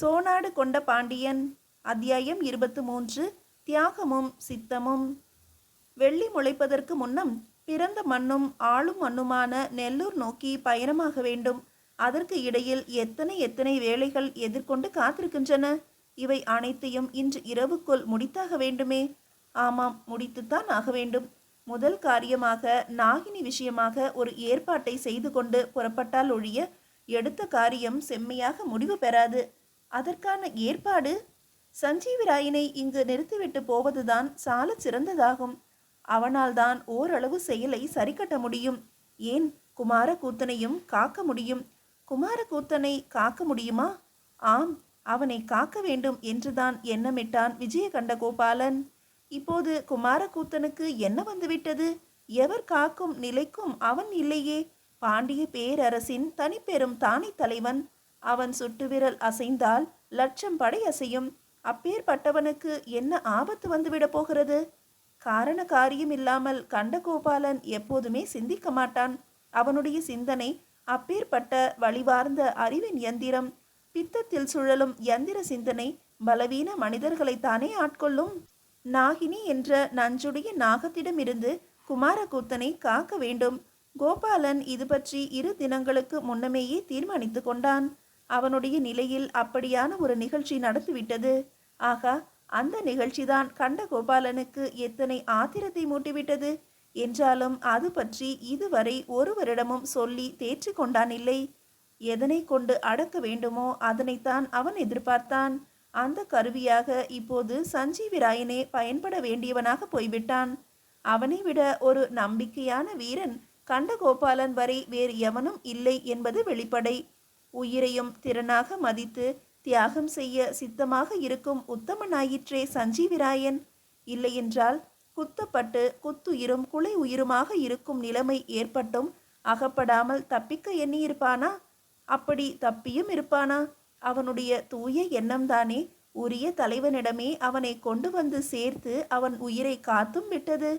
சோனாடு கொண்ட பாண்டியன். அத்தியாயம் இருபத்து மூன்று தியாகமும் சித்தமும். வெள்ளி முளைப்பதற்கு முன்னம் பிறந்த மண்ணும் ஆளும் மண்ணுமான நெல்லூர் நோக்கி பயணமாக வேண்டும். அதற்கு இடையில் எத்தனை எத்தனை வேலைகள் எதிர்கொண்டு காத்திருக்கின்றன? இவை அனைத்தையும் இன்று இரவுக்குள் முடித்தாக வேண்டுமே? ஆமாம் முடித்துத்தான் ஆக வேண்டும். முதல் காரியமாக நாகினி விஷயமாக ஒரு ஏற்பாட்டை செய்து கொண்டு புறப்பட்டால் ஒழிய எடுத்த காரியம் செம்மையாக முடிவு பெறாது. அதற்கான ஏற்பாடு சஞ்சீவிராயனை இங்கு நிறுத்திவிட்டு போவதுதான் சால சிறந்ததாகும். அவனால் தான் ஓரளவு செயலை சரிக்கட்ட முடியும். ஏன் குமாரகூத்தனையும் காக்க முடியும்? குமாரகூத்தனை காக்க முடியுமா? ஆம் அவனை காக்க வேண்டும் என்றுதான் எண்ணமிட்டான் விஜயகண்ட கோபாலன். இப்போது குமாரகூத்தனுக்கு என்ன வந்துவிட்டது? எவர் காக்கும் நிலைக்கும் அவன் இல்லையே. பாண்டிய பேரரசின் தனிப்பெரும் தானை தலைவன் அவன் சுட்டுவிரல் அசைந்தால் லட்சம் படை அசையும். அப்பேற்பட்டவனுக்கு என்ன ஆபத்து வந்துவிடப் போகிறது? காரண காரியம் இல்லாமல் கண்டகோபாலன் எப்போதுமே சிந்திக்க மாட்டான். அவனுடைய சிந்தனை அப்பேற்பட்ட வழிவார்ந்த அறிவின் எந்திரம். பித்தத்தில் சுழலும் எந்திர சிந்தனை பலவீன மனிதர்களைத்தானே ஆட்கொள்ளும்? நாகினி என்ற நஞ்சுடைய நாகத்திடமிருந்து குமாரகூத்தனை காக்க வேண்டும். கோபாலன் இது பற்றி இரு தினங்களுக்கு முன்னமேயே தீர்மானித்து கொண்டான். அவனுடைய நிலையில் அப்படியான ஒரு நிகழ்ச்சி நடந்துவிட்டது. ஆகா அந்த நிகழ்ச்சிதான் கண்டகோபாலனுக்கு எத்தனை ஆத்திரத்தை மூட்டிவிட்டது? என்றாலும் அது பற்றி இதுவரை ஒருவரிடமும் சொல்லி தேற்றி கொண்டான் இல்லை எதனை கொண்டு அடக்க வேண்டுமோ அதனைத்தான் அவன் எதிர்பார்த்தான். அந்த கருவியாக இப்போது சஞ்சீவிராயனே பயன்பட வேண்டியவனாக போய்விட்டான். அவனை விட ஒரு நம்பிக்கையான வீரன் கண்டகோபாலன் வரை வேறு எவனும் இல்லை என்பது வெளிப்படை. உயிரையும் திறனாக மதித்து தியாகம் செய்ய சித்தமாக இருக்கும் உத்தமனாயிற்றே சஞ்சீவிராயன். இல்லையென்றால் குத்தப்பட்டு குத்துயிரும் குலை உயிருமாக இருக்கும் நிலைமை ஏற்பட்டும் அகப்படாமல் தப்பிக்க எண்ணியிருப்பானா? அப்படி தப்பியும் இருப்பானா? அவனுடைய தூய எண்ணம்தானே? உரிய தலைவனிடமே அவனை கொண்டு வந்து சேர்த்து அவன் உயிரை காத்தும் விட்டது.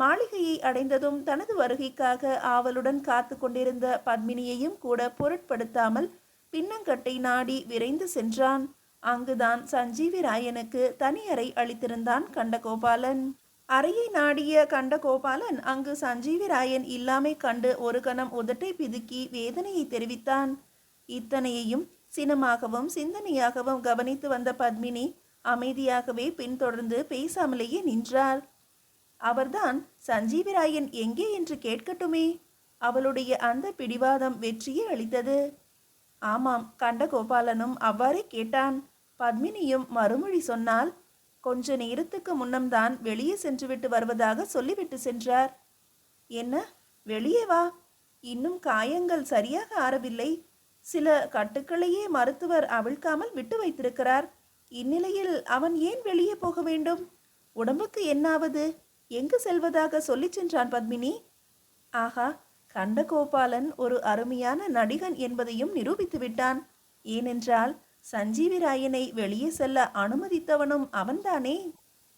மாளிகையை அடைந்ததும் தனது வருகைக்காக ஆவலுடன் காத்து கொண்டிருந்த பத்மினியையும் கூட பொருட்படுத்தாமல் பின்னங்கட்டை நாடி விரைந்து சென்றான். அங்குதான் சஞ்சீவி ராயனுக்கு தனி அறை அளித்திருந்தான் கண்டகோபாலன். அறையை நாடிய கண்டகோபாலன் அங்கு சஞ்சீவி ராயன் இல்லாமை கண்டு ஒரு கணம் உதட்டை பிதுக்கி வேதனையை தெரிவித்தான். இத்தனையையும் சினமாகவும் சிந்தனையாகவும் கவனித்து வந்த பத்மினி அமைதியாகவே பின்தொடர்ந்து பேசாமலேயே நின்றார் அவர்தான் சஞ்சீவிராயன் எங்கே என்று கேட்கட்டுமே. அவளுடைய அந்த பிடிவாதம் வெற்றியே அளித்தது. ஆமாம் கண்டகோபாலனும் அவ்வாறே கேட்டான். பத்மினியும் மறுமொழி சொன்னால் கொஞ்ச நேரத்துக்கு முன்னம்தான் வெளியே சென்றுவிட்டு வருவதாக சொல்லிவிட்டு சென்றார். என்ன வெளியே வா. இன்னும் காயங்கள் சரியாக ஆறவில்லை. சில கட்டுக்களையே மருத்துவர் அவிழ்க்காமல் விட்டு வைத்திருக்கிறார். இந்நிலையில் அவன் ஏன் வெளியே போக வேண்டும்? உடம்புக்கு என்னாவது? எங்கு செல்வதாக சொல்லிச் சென்றான் பத்மினி? ஆகா கண்டகோபாலன் ஒரு அருமையான நடிகன் என்பதையும் நிரூபித்து விட்டான். ஏனென்றால் சஞ்சீவிராயனை வெளியே செல்ல அனுமதித்தவனும் அவன்தானே?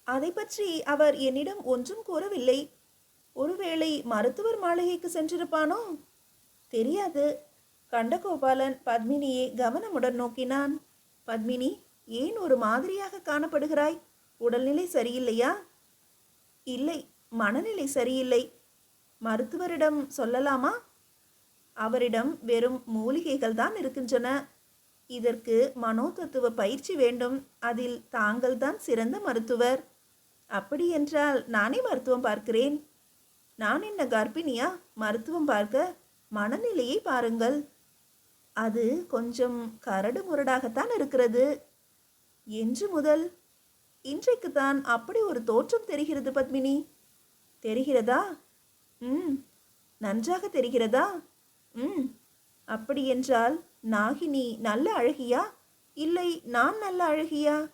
அதை பற்றி அவர் என்னிடம் ஒன்றும் கூறவில்லை. ஒருவேளை மருத்துவர் மாளிகைக்கு சென்றிருப்பானோ? தெரியாது. கண்டகோபாலன் பத்மினியை கவனமுடன் நோக்கினான். பத்மினி ஏன் ஒரு மாதிரியாக காணப்படுகிறாய்? உடல்நிலை சரியில்லையா? இல்லை மனநிலை சரியில்லை. மருத்துவரிடம் சொல்லலாமா? அவரிடம் வெறும் மூலிகைகள் தான் இருக்கின்றன. இதற்கு மனோதத்துவ பயிற்சி வேண்டும். அதில் தாங்கள் தான் சிறந்த மருத்துவர். அப்படி என்றால் நானே மருத்துவம் பார்க்கிறேன். நான் என்ன கர்ப்பிணியா? மருத்துவம் பார்க்க மனநிலையை பாருங்கள். அது கொஞ்சம் கரடு முரடாகத்தான் இருக்கிறது. என்று முதல் இன்றைக்கு தான் அப்படி ஒரு தோற்றம் தெரிகிறது பத்மினி. தெரிகிறதா? ம். நன்றாக தெரிகிறதா? ம். அப்படி என்றால் நாகினி நல்ல அழகியா? இல்லை நான் நல்ல அழகியா?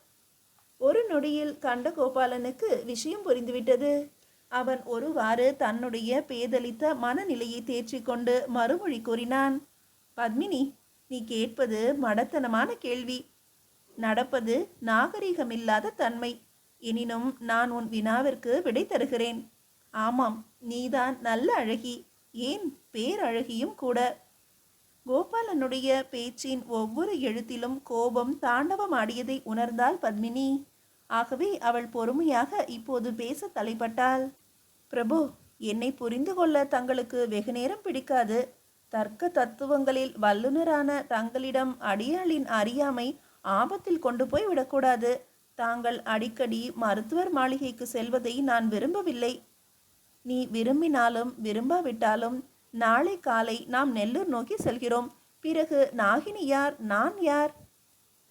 ஒரு நொடியில் கண்ட கோபாலனுக்கு விஷயம் புரிந்துவிட்டது. அவன் ஒருவாறு தன்னுடைய பேதலித்த மனநிலையை தேற்றிக்கொண்டு மறுமொழி கூறினான். பத்மினி நீ கேட்பது மடத்தனமான கேள்வி. நடப்பது நாகரிகமில்லாத தன்மை. எனினும் நான் உன் வினாவிற்கு விடை தருகிறேன். ஆமாம் நீதான் நல்ல அழகி ஏன் பேரழகியும் கூட. கோபாலனுடைய பேச்சின் ஒவ்வொரு எழுத்திலும் கோபம் தாண்டவமாடியதை உணர்ந்தாள் பத்மினி. ஆகவே அவள் பொறுமையாக இப்போது பேச தலைப்பட்டாள். பிரபு என்னை புரிந்து கொள்ள தங்களுக்கு வெகு நேரம் பிடிக்காது. தர்க்க தத்துவங்களில் வல்லுனரான தங்களிடம் அடியாளின் அறியாமை ஆபத்தில் கொண்டு போய் விடக்கூடாது. தாங்கள் அடிக்கடி மருத்துவர் மாளிகைக்கு செல்வதை நான் விரும்பவில்லை. நீ விரும்பினாலும் விரும்பாவிட்டாலும் நாளை காலை நாம் நெல்லூர் நோக்கி செல்கிறோம். பிறகு நாகினி யார்? நான் யார்?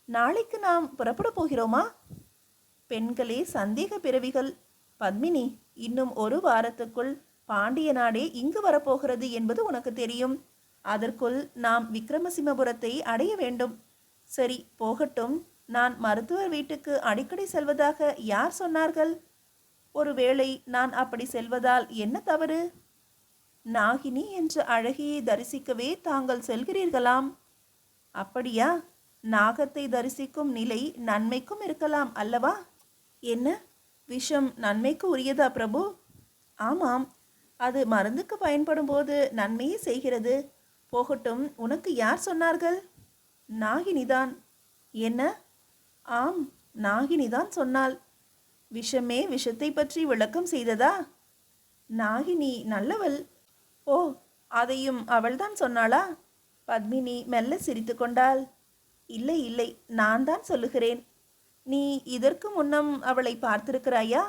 நாளைக்கு நாம் புறப்பட போகிறோமா? பெண்களே சந்தேக பிறவிகள். பத்மினி இன்னும் ஒரு வாரத்துக்குள் பாண்டிய நாடே இங்கு வரப்போகிறது என்பது உனக்கு தெரியும். அதற்குள் நாம் விக்ரமசிம்மபுரத்தை அடைய வேண்டும். சரி போகட்டும். நான் மருத்துவர் வீட்டுக்கு அடிக்கடி செல்வதாக யார் சொன்னார்கள்? ஒருவேளை நான் அப்படி செல்வதால் என்ன தவறு? நாகினி என்ற அழகியை தரிசிக்கவே தாங்கள் செல்கிறீர்களாம். அப்படியா? நாகத்தை தரிசிக்கும் நிலை நன்மைக்கும் இருக்கலாம் அல்லவா? என்ன? விஷம் நன்மைக்கு உரியதா பிரபு? ஆமாம். அது மருந்துக்கு பயன்படும் போது நன்மையே செய்கிறது. போகட்டும் உனக்கு யார் சொன்னார்கள்? நாகினிதான். என்ன? ஆம் நாகினிதான் சொன்னாள். விஷமே விஷத்தை பற்றி விளக்கம் செய்ததா? நாகினி நல்லவள். ஓ அதையும் அவள்தான் சொன்னாளா? பத்மினி மெல்ல சிரித்து கொண்டாள். இல்லை இல்லை நான் தான் சொல்லுகிறேன். நீ இதற்கு முன்னம் அவளை பார்த்திருக்கிறாயா?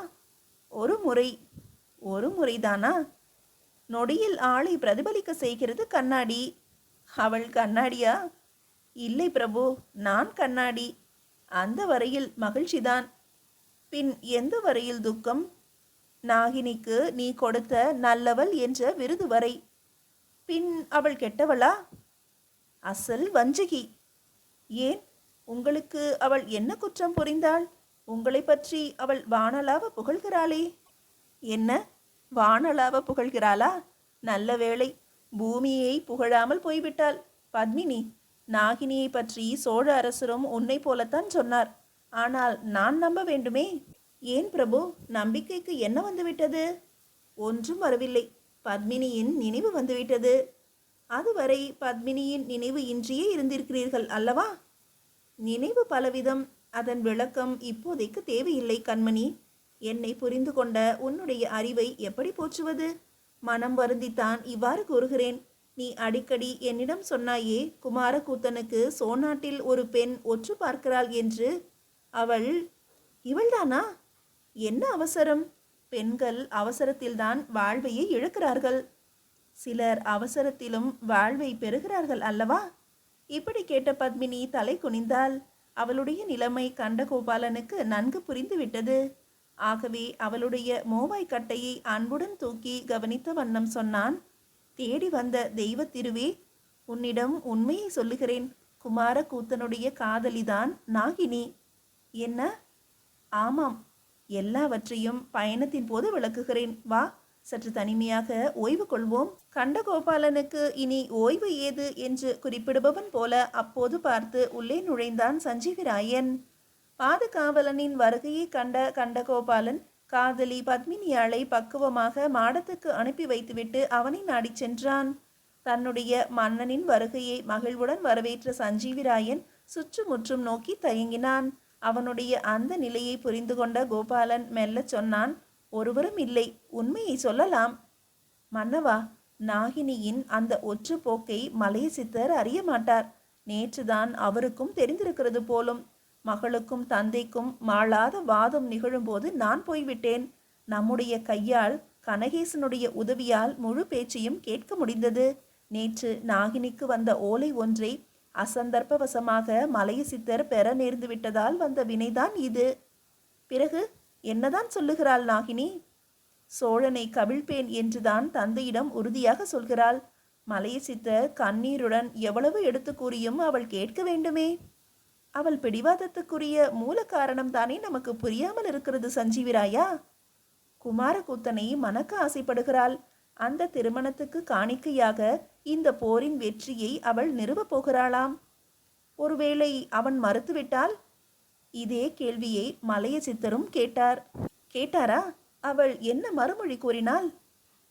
ஒரு முறை. ஒரு முறைதானா? நொடியில் ஆளை பிரதிபலிக்க செய்கிறது கண்ணாடி. அவள் கண்ணாடியா? இல்லை பிரபு நான் கண்ணாடி. அந்த வரையில் மகிழ்ச்சிதான். பின் எந்த வரையில் துக்கம்? நாகினிக்கு நீ கொடுத்த நல்லவள் என்ற விருது வரை. பின் அவள் கெட்டவளா? அசல் வஞ்சகி. ஏன்? உங்களுக்கு அவள் என்ன குற்றம் புரிந்தாள்? உங்களை பற்றி அவள் வானலாவ புகழ்கிறாளே. என்ன? வானலாவ புகழ்கிறாளா? நல்ல வேளை பூமியை புகழாமல் போய்விட்டாள். பத்மினி. நாகினியை பற்றி சோழ அரசரும் உன்னை போலத்தான் சொன்னார். ஆனால் நான் நம்ப வேண்டுமே. ஏன் பிரபு? நம்பிக்கைக்கு என்ன வந்துவிட்டது? ஒன்றும் வரவில்லை. பத்மினியின் நினைவு வந்துவிட்டது. அதுவரை பத்மினியின் நினைவு இன்றியே இருந்திருக்கிறீர்கள் அல்லவா? நினைவு பலவிதம். அதன் விளக்கம் இப்போதைக்கு தேவையில்லை கண்மணி. என்னை புரிந்து கொண்ட உன்னுடைய அறிவை எப்படி போற்றுவது? மனம் வருந்தித்தான் இவ்வாறு கூறுகிறேன். நீ அடிக்கடி என்னிடம் சொன்னாயே குமாரகூத்தனுக்கு சோநாட்டில் ஒரு பெண் ஒற்று பார்க்கிறாள் என்று. அவள் இவள்தானா? என்ன அவசரம்? பெண்கள் அவசரத்தில்தான் வாழ்வையை இழக்கிறார்கள். சிலர் அவசரத்திலும் வாழ்வை பெறுகிறார்கள் அல்லவா? இப்படி கேட்ட பத்மினி தலை குனிந்தாள். அவளுடைய நிலைமை கண்டகோபாலனுக்கு நன்கு புரிந்துவிட்டது. ஆகவே அவளுடைய மோவாய் கட்டையை அன்புடன் தூக்கி கவனித்த வண்ணம் சொன்னான் தேடி வந்த தெய்வ திருவே உன்னிடம் உண்மையை சொல்லுகிறேன். குமார கூத்தனுடைய காதலிதான் நாகினி. என்ன? ஆமாம் எல்லாவற்றையும் பயணத்தின் போது விளக்குகிறேன். வா சற்று தனிமையாக ஓய்வு கொள்வோம். கண்டகோபாலனுக்கு இனி ஓய்வு ஏது என்று குறிப்பிடுபவன் போல அப்போது பார்த்து உள்ளே நுழைந்தான் சஞ்சீவிராயன். பாதுகாவலனின் வருகையை கண்ட கண்டகோபாலன் காதலி பத்மினியாளை பக்குவமாக மாடத்துக்கு அனுப்பி வைத்துவிட்டு அவனை நாடிச் சென்றான். தன்னுடைய மன்னனின் வருகையை மகிழ்வுடன் வரவேற்ற சஞ்சீவிராயன் சுற்றுமுற்றும் நோக்கி தயங்கினான். அவனுடைய அந்த நிலையை புரிந்து கொண்ட கோபாலன் மெல்ல சொன்னான் ஒருவரும் இல்லை உண்மையை சொல்லலாம். மன்னவா நாகினியின் அந்த ஒற்று போக்கை மலைய சித்தர் அறிய மாட்டார் நேற்றுதான் அவருக்கும் தெரிந்திருக்கிறது போலும் மகளுக்கும் தந்தைக்கும் மாளாத வாதம் நிகழும்போது நான் போய்விட்டேன். நம்முடைய கையால் கனகேசனுடைய உதவியால் முழு பேச்சையும் கேட்க முடிந்தது. நேற்று நாகினிக்கு வந்த ஓலை ஒன்றை அசந்தர்ப்பவசமாக மலைய சித்தர் பெற நேர்ந்து விட்டதால் வந்த வினைதான் இது. பிறகு என்னதான் சொல்லுகிறாள் நாகினி? சோழனை கவிழ்ப்பேன் என்றுதான் தந்தையிடம் உறுதியாக சொல்கிறாள். மலைய சித்தர் கண்ணீருடன் எவ்வளவு எடுத்து கூறியும் அவள் கேட்க வேண்டுமே. அவள் பிடிவாதத்துக்குரிய மூல காரணம் தானே நமக்கு புரியாமல் இருக்கிறது சஞ்சீவிராயா? குமாரகூத்தனை மணக்க ஆசைப்படுகிறாள். அந்த திருமணத்துக்கு காணிக்கையாக இந்த போரின் வெற்றியை அவள் நிறுவப் போகிறாளாம். ஒருவேளை அவன் மறுத்துவிட்டால்? இதே கேள்வியை மலைய சித்தரும் கேட்டார். கேட்டாரா? அவள் என்ன மறுமொழி கூறினாள்?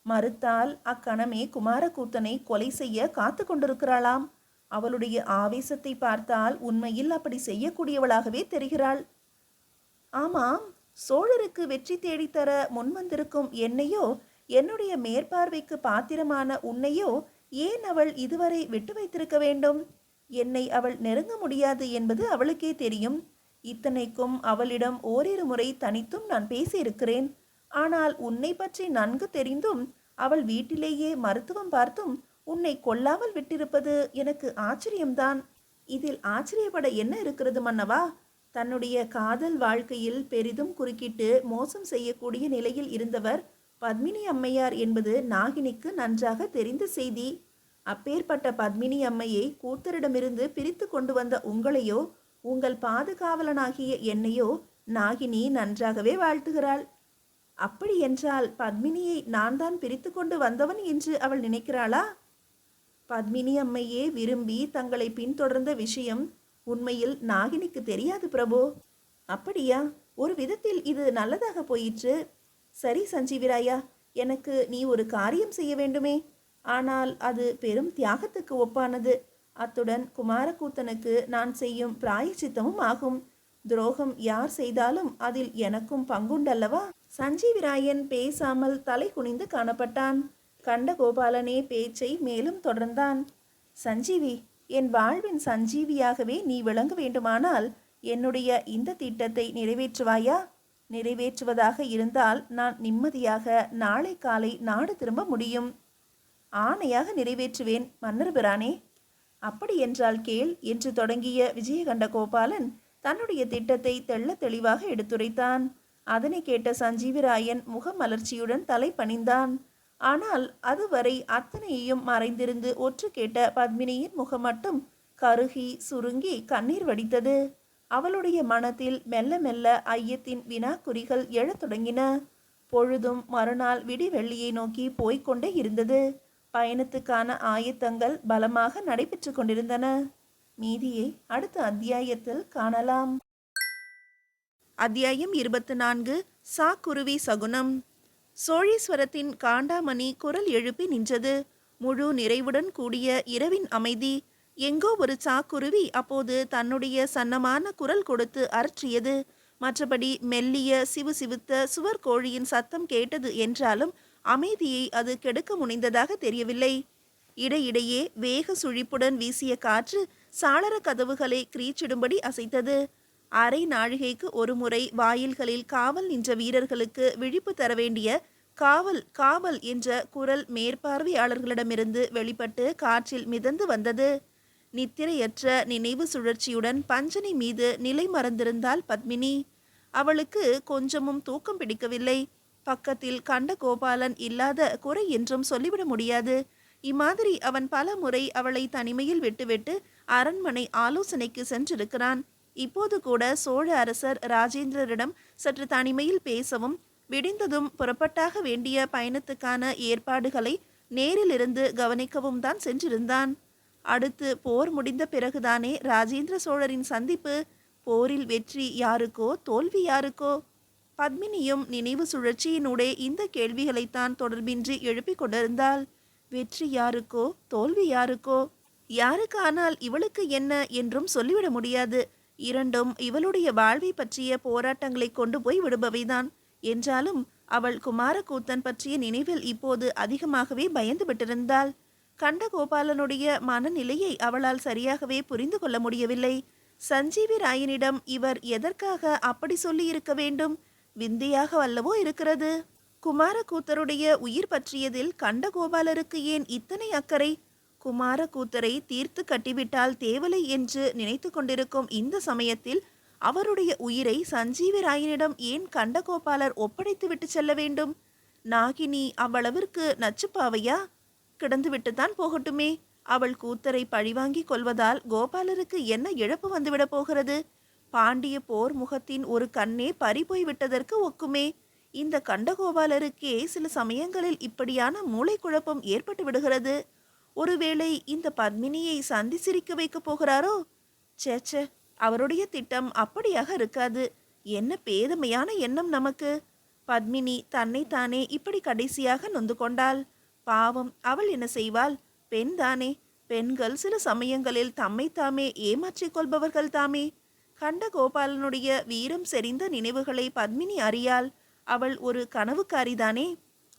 மறுத்தால் அக்கணமே குமாரகூத்தனை கொலை செய்ய காத்து கொண்டிருக்கிறாளாம். அவளுடைய ஆவேசத்தை பார்த்தால் உண்மையில் அப்படி செய்யக்கூடியவளாகவே தெரிகிறாள். ஆமாம் சோழருக்கு வெற்றி தேடித்தர முன்வந்திருக்கும் என்னையோ என்னுடைய மேற்பார்வைக்கு பாத்திரமான உன்னையோ ஏன் அவள் இதுவரை விட்டு வைத்திருக்க வேண்டும்? என்னை அவள் நெருங்க முடியாது என்பது அவளுக்கே தெரியும். இத்தனைக்கும் அவளிடம் ஓரிரு முறை தனித்தும் நான் பேசியிருக்கிறேன். ஆனால் உன்னை பற்றி நன்கு தெரிந்தும் அவள் வீட்டிலேயே மருத்துவம் பார்த்தும் உன்னை கொல்லாமல் விட்டிருப்பது எனக்கு ஆச்சரியம்தான். இதில் ஆச்சரியப்பட என்ன இருக்கிறது மன்னவா? தன்னுடைய காதல் வாழ்க்கையில் பெரிதும் குறுக்கிட்டு மோசம் செய்யக்கூடிய நிலையில் இருந்தவர் பத்மினி அம்மையார் என்பது நாகினிக்கு நன்றாக தெரிந்த செய்தி. அப்பேற்பட்ட பத்மினி அம்மையை கூத்தரிடமிருந்து பிரித்து கொண்டு வந்த உங்களையோ உங்கள் பாதுகாவலனாகிய என்னையோ நாகினி நன்றாகவே வாழ்த்துகிறாள். அப்படி என்றால் பத்மினியை நான் தான் பிரித்து கொண்டு வந்தவன் என்று அவள் நினைக்கிறாளா? பத்மினி அம்மையே விரும்பி தங்களை பின்தொடர்ந்த விஷயம் உண்மையில் நாகினிக்கு தெரியாது பிரபு. அப்படியா? ஒரு விதத்தில் இது நல்லதாக போயிற்று. சரி சஞ்சீவிராயா எனக்கு நீ ஒரு காரியம் செய்ய வேண்டுமே. ஆனால் அது பெரும் தியாகத்துக்கு ஒப்பானது. அத்துடன் குமாரக்கூத்தனுக்கு நான் செய்யும் பிராயச்சித்தமும் ஆகும். துரோகம் யார் செய்தாலும் அதில் எனக்கும் பங்குண்டல்லவா? சஞ்சீவிராயன் பேசாமல் தலை குனிந்து காணப்பட்டான். கண்டகோபாலனே பேச்சை மேலும் தொடர்ந்தான். சஞ்சீவி என் வாழ்வின் சஞ்சீவியாகவே நீ விளங்க வேண்டுமானால் என்னுடைய இந்த திட்டத்தை நிறைவேற்றுவாயா? நிறைவேற்றுவதாக இருந்தால் நான் நிம்மதியாக நாளை காலை நாடு திரும்ப முடியும். ஆணையாக நிறைவேற்றுவேன் மன்னர் பிரானே அப்படி என்றால் கேள் என்று தொடங்கிய விஜயகண்ட கோபாலன் தன்னுடைய திட்டத்தை தெள்ள தெளிவாக எடுத்துரைத்தான். அதனை கேட்ட சஞ்சீவிராயன் முகமலர்ச்சியுடன் தலை பணிந்தான். ஆனால் அதுவரை அத்தனையையும் மறைந்திருந்து ஒற்று கேட்ட பத்மினியின் முகம் மட்டும் கருகி சுருங்கி கண்ணீர் வடித்தது. அவளுடைய மனத்தில் மெல்ல மெல்ல ஐயத்தின் வினாக்குறிகள் எழத் தொடங்கின. பொழுதும் மறுநாள் விடிவெள்ளியை நோக்கி போய்க் கொண்டே இருந்தது. பயணத்துக்கான ஆயத்தங்கள் பலமாக நடைபெற்று கொண்டிருந்தன. மீதியை அடுத்த அத்தியாயத்தில் காணலாம். அத்தியாயம் இருபத்து நான்கு சாக்குருவி சகுனம். சோழீஸ்வரத்தின் காண்டாமணி குரல் எழுப்பி நின்றது. முழு நிறைவுடன் கூடிய இரவின் அமைதி. எங்கோ ஒரு சாக்குருவி அப்போது தன்னுடைய சன்னமான குரல் கொடுத்து அரற்றியது மற்றபடி மெல்லிய சிவு சிவுத்த சுவர் கோழியின் சத்தம் கேட்டது என்றாலும் அமைதியை அது கெடுக்க முனைந்ததாக தெரியவில்லை. இடையிடையே வேக சுழிப்புடன் வீசிய காற்று சாளர கதவுகளை கிரீச்சிடும்படி அசைத்தது. அரை நாழிகைக்கு ஒருமுறை வாயில்களில் காவல் நின்ற வீரர்களுக்கு விழிப்பு தர வேண்டிய காவல் காவல் என்ற குரல் மேற்பார்வையாளர்களிடமிருந்து வெளிப்பட்டு காற்றில் மிதந்து வந்தது. நித்திரையற்ற நினைவு சுழற்சியுடன் பஞ்சனை மீது நிலை மறந்திருந்தாள் பத்மினி. அவளுக்கு கொஞ்சமும் தூக்கம் பிடிக்கவில்லை. பக்கத்தில் கண்ட கோபாலன் இல்லாத குறை என்றும் சொல்லிவிட முடியாது. இம்மாதிரி அவன் பல முறை அவளை தனிமையில் விட்டுவிட்டு அரண்மனை ஆலோசனைக்கு சென்றிருக்கிறான். இப்போது கூட சோழ அரசர் ராஜேந்திரரிடம் சற்று தனிமையில் பேசவும் விடிந்ததும் புறப்பட்டாக வேண்டிய பயணத்துக்கான ஏற்பாடுகளை நேரிலிருந்து கவனிக்கவும் தான் சென்றிருந்தான். அடுத்து போர் முடிந்த பிறகுதானே ராஜேந்திர சோழரின் சந்திப்பு போரில் வெற்றி யாருக்கோ தோல்வி யாருக்கோ? பத்மினியும் நினைவு சுழற்சியினூடே இந்த கேள்விகளைத்தான் தொடர்பின்றி எழுப்பிக் கொண்டிருந்தாள். வெற்றி யாருக்கோ தோல்வி யாருக்கோ? யாருக்கானால் இவளுக்கு என்ன என்றும் சொல்லிவிட முடியாது. இரண்டும் இவளுடைய வாழ்வை பற்றிய போராட்டங்களை கொண்டு போய் விடுபவைதான். என்றாலும் அவள் குமாரக்கூத்தன் பற்றிய நினைவில் இப்போது அதிகமாகவே பயந்து விட்டிருந்தாள் கண்டகோபாலனுடைய மனநிலையை அவளால் சரியாகவே புரிந்து கொள்ள முடியவில்லை. சஞ்சீவி ராயனிடம் இவர் எதற்காக அப்படி சொல்லி இருக்க வேண்டும்? விந்தையாக அல்லவோ இருக்கிறது? குமாரக்கூத்தருடைய உயிர் பற்றியதில் கண்டகோபாலருக்கு ஏன் இத்தனை அக்கறை? குமார கூத்தரை தீர்த்து கட்டிவிட்டால் தேவலை என்று நினைத்து கொண்டிருக்கும் இந்த சமயத்தில் அவருடைய உயிரை சஞ்சீவிராயனிடம் ஏன் கண்டகோபாலர் ஒப்படைத்து விட்டு செல்ல வேண்டும்? நாகினி அவ்வளவிற்கு நச்சுப்பாவையா கிடந்துவிட்டு தான் போகட்டுமே. அவள் கூத்தரை பழிவாங்கி கொள்வதால் கோபாலருக்கு என்ன இழப்பு வந்துவிடப் போகிறது? பாண்டிய போர் முகத்தின் ஒரு கண்ணே பறிபோய் விட்டதற்கு ஒக்குமே. இந்த கண்டகோபாலருக்கே சில சமயங்களில் இப்படியான மூளை குழப்பம் ஏற்பட்டு விடுகிறது. ஒருவேளை இந்த பத்மினியை சந்தி சிரிக்க வைக்கப் போகிறாரோ? சேச்சே அவருடைய திட்டம் அப்படியாக இருக்காது. என்ன பேதமையான எண்ணம் நமக்கு. பத்மினி தன்னைத்தானே இப்படி கடைசியாக நொந்து கொண்டாள். பாவம் அவள் என்ன செய்வாள்? பெண்தானே பெண்கள் சில சமயங்களில் தம்மை தாமே ஏமாற்றிக் கொள்பவர்கள் தாமே. கண்டகோபாலனுடைய வீரம் செறிந்த நினைவுகளை பத்மினி அறியாள். அவள் ஒரு கனவுக்காரிதானே.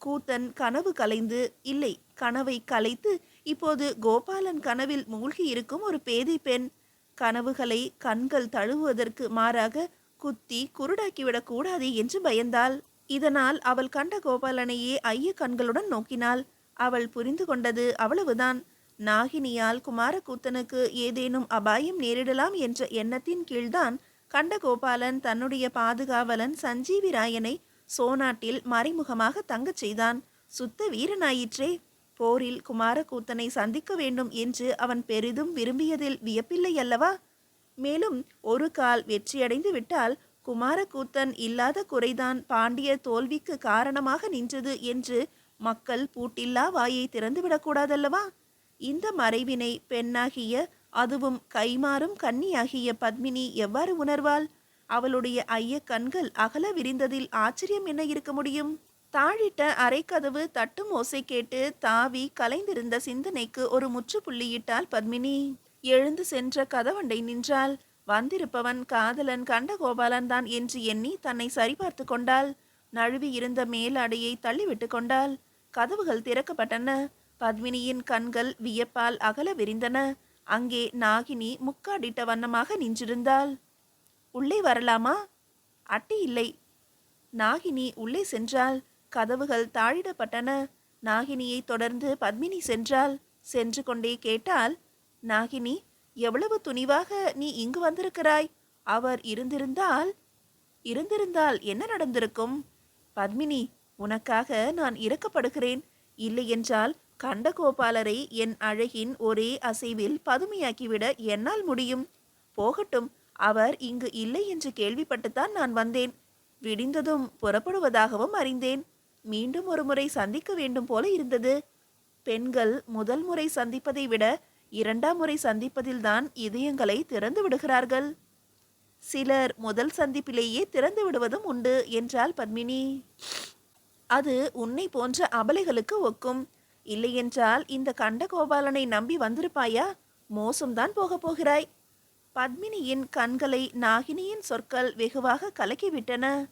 கூத்தன் கனவு கலைந்து இல்லை கனவை கலைத்து இப்போது கோபாலன் கனவில் மூழ்கி இருக்கும் ஒரு பேதை பெண். கனவுகளை கண்கள் தழுவுவதற்கு மாறாக குத்தி குருடாக்கிவிடக் கூடாது என்று பயந்தாள். இதனால் அவள் கண்ட கோபாலனையே ஐய கண்களுடன் நோக்கினாள். அவள் புரிந்து கொண்டது அவ்வளவுதான். நாகினியால் குமாரக்கூத்தனுக்கு ஏதேனும் அபாயம் நேரிடலாம் என்ற எண்ணத்தின் கீழ்தான் கண்டகோபாலன் தன்னுடைய பாதுகாவலன் சஞ்சீவி ராயனை சோனாட்டில் மறைமுகமாக தங்கச் செய்தான். சுத்த வீரனாயிற்றே. போரில் குமாரக்கூத்தனை சந்திக்க வேண்டும் என்று அவன் பெரிதும் விரும்பியதில் வியப்பில்லை அல்லவா? மேலும் ஒரு கால் வெற்றியடைந்து விட்டால் குமாரக்கூத்தன் இல்லாத குறைதான் பாண்டிய தோல்விக்கு காரணமாக நின்றது என்று மக்கள் பூட்டில்லா வாயை திறந்துவிடக்கூடாதல்லவா இந்த மறைவினை பெண்ணாகிய அதுவும் கைமாறும் கன்னியாகிய பத்மினி எவ்வாறு உணர்வாள்? அவளுடைய ஐய கண்கள் அகல விரிந்ததில் ஆச்சரியம் என்ன இருக்க முடியும்? தாழிட்ட அரைக்கதவு தட்டும் ஓசை கேட்டு தாவி கலைந்திருந்த சிந்தனைக்கு ஒரு முற்றுப்புள்ளியிட்டாள் பத்மினி. எழுந்து சென்ற கதவண்டை நின்றாள். வந்திருப்பவன் காதலன் கண்டகோபாலன் தான் என்று எண்ணி தன்னை சரிபார்த்து கொண்டாள். நழுவி இருந்த மேலாடையை தள்ளிவிட்டு கொண்டாள். கதவுகள் திறக்கப்பட்டன. பத்மினியின் கண்கள் வியப்பால் அகல விரிந்தன. அங்கே நாகினி முக்காடிட்ட வண்ணமாக நின்றிருந்தாள். உள்ளே வரலாமா? அட்டி இல்லை. நாகினி உள்ளே சென்றாள். கதவுகள் தாழிடப்பட்டன. நாகினியை தொடர்ந்து பத்மினி சென்றாள். சென்று கொண்டே கேட்டால் நாகினி எவ்வளவு துணிவாக நீ இங்கு வந்திருக்கிறாய் அவர் இருந்திருந்தால் இருந்திருந்தால் என்ன நடந்திருக்கும் பத்மினி உனக்காக நான் இறக்கப்படுகிறேன். இல்லையென்றால் கண்டகோபாலரை என் அழகின் ஒரே அசைவில் பதுமையாக்கிவிட என்னால் முடியும். போகட்டும் அவர் இங்கு இல்லை என்று கேள்விப்பட்டுத்தான் நான் வந்தேன். விடிந்ததும் புறப்படுவதாகவும் அறிந்தேன். மீண்டும் ஒரு முறை சந்திக்க வேண்டும் போல இருந்தது. பெண்கள் முதல் முறை சந்திப்பதை விட இரண்டாம் முறை சந்திப்பதில்தான் இதயங்களை திறந்து விடுகிறார்கள். சிலர் முதல் சந்திப்பிலேயே திறந்து விடுவதும் உண்டு என்றாள் பத்மினி. அது உன்னை போன்ற அபலைகளுக்கு ஒக்கும். இல்லையென்றால் இந்த கண்டகோபாலனை நம்பி வந்திருப்பாயா? மோசம்தான் போகப் போகிறாய். பத்மினியின் கண்களை நாகினியின் சொற்கள் வெகுவாக கலக்கிவிட்டன.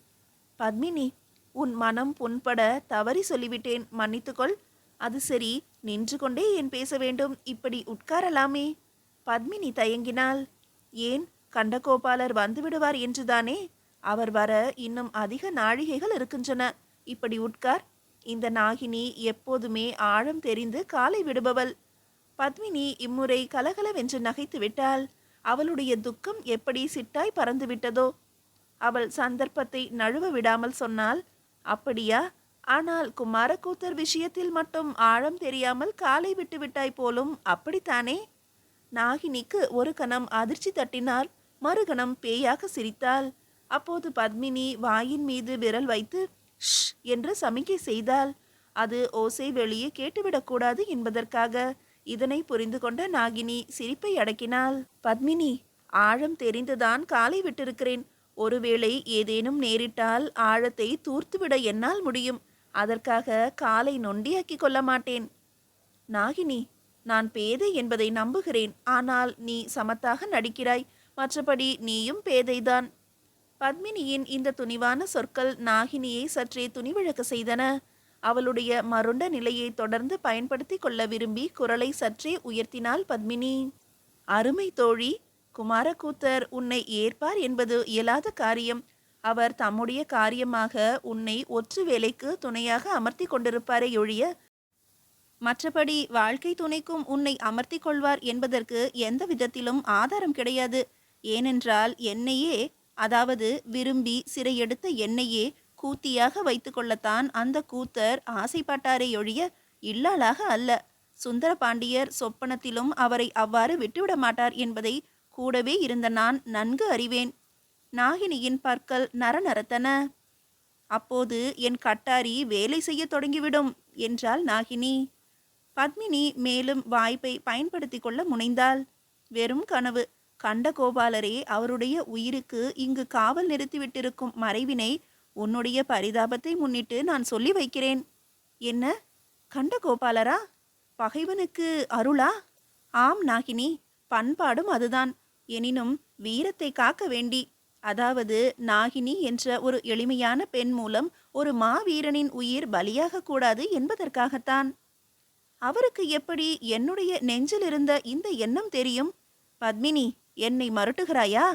பத்மினி உன் மனம் புண்பட தவறி சொல்லிவிட்டேன். மன்னித்துக்கொள். அது சரி நின்று கொண்டே ஏன் பேச வேண்டும்? இப்படி உட்காரலாமே. பத்மினி தயங்கினாள். ஏன்? கண்டகோபாலர் வந்துவிடுவார் என்றுதானே? அவர் வர இன்னும் அதிக நாழிகைகள் இருக்கின்றன. இப்படி உட்கார். இந்த நாகினி எப்போதுமே ஆழம் தெரிந்து காலை விடுபவள். பத்மினி இம்முறை கலகலவென்று நகைத்து விட்டாள். அவளுடைய துக்கம் எப்படி சிட்டாய் பறந்து விட்டதோ அவள் சந்தர்ப்பத்தை நழுவ விடாமல் சொன்னாள் அப்படியா? ஆனால் குமாரக்கூத்தர் விஷயத்தில் மட்டும் ஆழம் தெரியாமல் காலை விட்டு விட்டாய் போலும் அப்படித்தானே? நாகினிக்கு ஒரு கணம் அதிர்ச்சி தட்டினாள் மறுகணம் பேயாக சிரித்தாள். அப்போது பத்மினி வாயின் மீது விரல் வைத்து ஷ் என்று சமிக்கை செய்தாள். அது ஓசை வெளியே கேட்டுவிடக்கூடாது என்பதற்காக இதனை புரிந்து கொண்ட நாகினி சிரிப்பை அடக்கினாள். பத்மினி ஆழம் தெரிந்துதான் காலை விட்டிருக்கிறேன். ஒருவேளை ஏதேனும் நேரிட்டால் ஆழத்தை தூர்த்துவிட என்னால் முடியும். அதற்காக காலை நொண்டியாக்கிக் கொள்ள மாட்டேன். நாகினி நான் பேதை என்பதை நம்புகிறேன். ஆனால் நீ சமத்தாக நடிக்கிறாய். மற்றபடி நீயும் பேதைதான். பத்மினியின் இந்த துணிவான சொற்கள் நாகினியை சற்றே துணிவிழக்க செய்தன. அவளுடைய மருண்ட நிலையை தொடர்ந்து பயன்படுத்தி கொள்ள விரும்பி குரலை சற்றே உயர்த்தினாள் பத்மினி. அருமை தோழி குமாரகூத்தர் உன்னை ஏற்பார் என்பது இயலாத காரியம். அவர் தம்முடைய காரியமாக உன்னை ஒற்று வேலைக்கு துணையாக அமர்த்தி கொண்டிருப்பாரே ஒழிய மற்றபடி வாழ்க்கை துணைக்கும் உன்னை அமர்த்தி கொள்வார் என்பதற்கு எந்த விதத்திலும் ஆதாரம் கிடையாது. ஏனென்றால் என்னையே அதாவது விரும்பி சிறையெடுத்த என்னையே கூத்தியாக வைத்துக்கொள்ளத்தான் அந்த கூத்தர் ஆசைப்பட்டாரே ஒழிய இல்லாளாக அல்ல. சுந்தர பாண்டியர் சொப்பனத்திலும் அவரை அவ்வாறு விட்டுவிட மாட்டார் என்பதை கூடவே இருந்த நான் நன்கு அறிவேன். நாகினியின் பற்கள் நரநரத்தன அப்போது என் கட்டாரி வேலை செய்ய தொடங்கிவிடும் என்றாள் நாகினி. பத்மினி மேலும் வாய்ப்பை பயன்படுத்தி கொள்ள முனைந்தாள். வெறும் கனவு. கண்டகோபாலரே அவருடைய உயிருக்கு இங்கு காவல் நிறுத்திவிட்டிருக்கும் மறைவினை உன்னுடைய பரிதாபத்தை முன்னிட்டு நான் சொல்லி வைக்கிறேன். என்ன? கண்டகோபாலரா பகைவனுக்கு அருளா? ஆம் நாகினி. பண்பாடும் அதுதான். எனினும் வீரத்தை காக்க வேண்டி அதாவது நாகினி என்ற ஒரு எளிமையான பெண் மூலம் ஒரு மாவீரனின் உயிர் பலியாக கூடாது என்பதற்காகத்தான். அவருக்கு எப்படி என்னுடைய நெஞ்சில் இருந்த இந்த எண்ணம் தெரியும்? பத்மினி என்னை மறுட்டுகிறாயா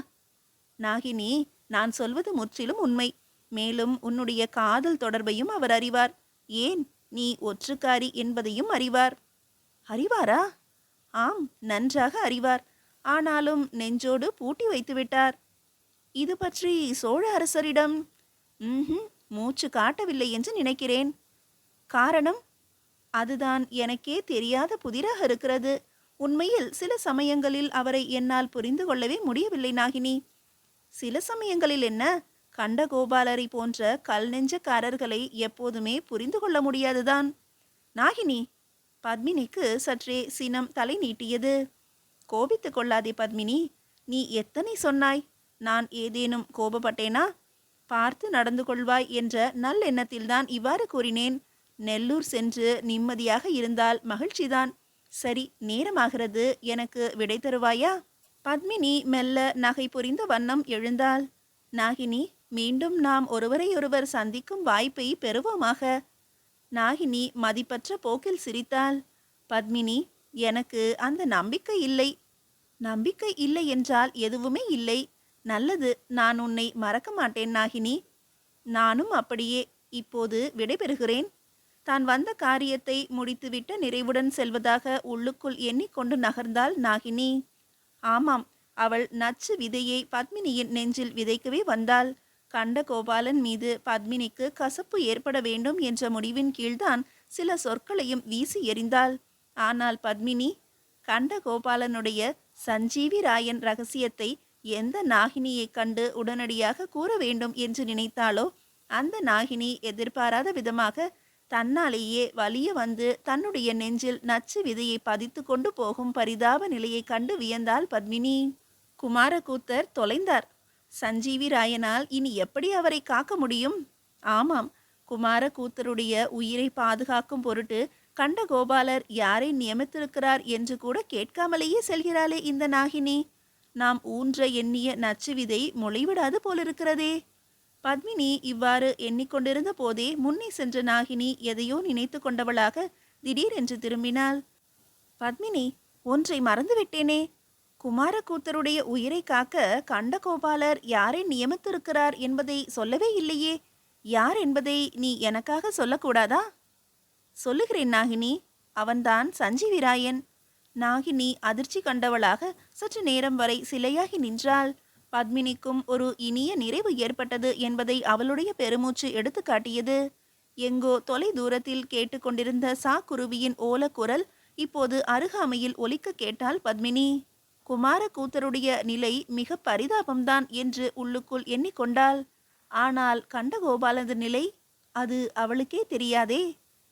நாகினி நான் சொல்வது முற்றிலும் உண்மை. மேலும் உன்னுடைய காதல் தொடர்பையும் அவர் அறிவார். ஏன் நீ ஒற்றுக்காரி என்பதையும் அறிவார். அறிவாரா? ஆம் நன்றாக அறிவார். ஆனாலும் நெஞ்சோடு பூட்டி வைத்து விட்டார். இது பற்றி சோழ அரசரிடம் ம்ஹும் மூச்சு காட்டவில்லை என்று நினைக்கிறேன். காரணம் அதுதான் எனக்கே தெரியாத புதிராக இருக்கிறது. உண்மையில் சில சமயங்களில் அவரை என்னால் புரிந்து கொள்ளவே முடியவில்லை நாகினி. சில சமயங்களில் என்ன? கண்டகோபாலரை போன்ற கல் நெஞ்சக்காரர்களை எப்போதுமே புரிந்து கொள்ள முடியாதுதான். நாகினி பத்மினிக்கு சற்றே சினம் தலை நீட்டியது. கோபித்துக் கொள்ளாதே பத்மினி. நீ எத்தனை சொன்னாய்? நான் ஏதேனும் கோபப்பட்டேனா? பார்த்து நடந்து கொள்வாய் என்ற நல்லெண்ணத்தில்தான் இவ்வாறு கூறினேன். நெல்லூர் சென்று நிம்மதியாக இருந்தால் மகிழ்ச்சிதான். சரி நேரமாகிறது. எனக்கு விடை தருவாயா? பத்மினி மெல்ல நகை புரிந்த வண்ணம் எழுந்தாள். நாகினி மீண்டும் நாம் ஒருவரையொருவர் சந்திக்கும் வாய்ப்பை பெறுவோமாக. நாகினி மதிப்பற்ற போக்கில் சிரித்தாள். பத்மினி எனக்கு அந்த நம்பிக்கை இல்லை. நம்பிக்கை இல்லை என்றால் எதுவுமே இல்லை. நல்லது நான் உன்னை மறக்க மாட்டேன் நாகினி. நானும் அப்படியே இப்போது விடைபெறுகிறேன். தான் வந்த காரியத்தை முடித்துவிட்ட நிறைவுடன் செல்வதாக உள்ளுக்குள் எண்ணிக்கொண்டு நகர்ந்தாள் நாகினி. ஆமாம் அவள் நச்சு விதையை பத்மினியின் நெஞ்சில் விதைக்கவே வந்தாள். கண்ட கோபாலன் மீது பத்மினிக்கு கசப்பு ஏற்பட வேண்டும் என்ற முடிவின் கீழ்தான் சில சொற்களையும் வீசி எறிந்தாள். ஆனால் பத்மினி கண்ட கோபாலனுடைய சஞ்சீவி ராயன் ரகசியத்தை எந்த நாகினியை கண்டு உடனடியாக கூற வேண்டும் என்று நினைத்தாளோ அந்த நாகினி எதிர்பாராத விதமாக தன்னாலேயே வலிய வந்து தன்னுடைய நெஞ்சில் நச்சு விதையை பதித்து கொண்டு போகும் பரிதாப நிலையை கண்டு வியந்தாள் பத்மினி. குமாரகூத்தர் தொலைந்தார். சஞ்சீவி ராயனால் இனி எப்படி அவரை காக்க முடியும்? ஆமாம் குமாரகூத்தருடைய உயிரை பாதுகாக்கும் பொருட்டு கண்டகோபாலர் யாரை நியமித்திருக்கிறார் என்று கூட கேட்காமலேயே செல்கிறாளே இந்த நாகினி. நாம் ஊன்ற எண்ணிய நச்சு விதை முளைவிடாது போலிருக்கிறதே. பத்மினி இவ்வாறு எண்ணிக்கொண்டிருந்த போதே முன்னே சென்ற நாகினி எதையோ நினைத்து கொண்டவளாக திடீரென்று திரும்பினாள். பத்மினி ஒன்றை மறந்துவிட்டேனே. குமாரகூத்தருடைய உயிரை காக்க கண்டகோபாலர் யாரை நியமித்திருக்கிறார் என்பதை சொல்லவே இல்லையே. யார் என்பதை நீ எனக்காக சொல்லக்கூடாதா? சொல்லுகிறேன் நாகினி. அவன்தான் சஞ்சீவிராயன். நாகினி அதிர்ச்சி கண்டவளாக சற்று நேரம் வரை சிலையாகி நின்றாள். பத்மினிக்கும் ஒரு இனிய நிறைவு ஏற்பட்டது என்பதை அவளுடைய பெருமூச்சு எடுத்து காட்டியது. எங்கோ தொலை தூரத்தில் கேட்டுக்கொண்டிருந்த சாக்குருவியின் ஓலக்குரல் இப்போது அருகாமையில் ஒலிக்க கேட்டாள் பத்மினி. குமாரகூத்தருடைய நிலை மிக பரிதாபம்தான் என்று உள்ளுக்குள் எண்ணிக்கொண்டாள். ஆனால் கண்டகோபாலனது நிலை அது அவளுக்கே தெரியாதே.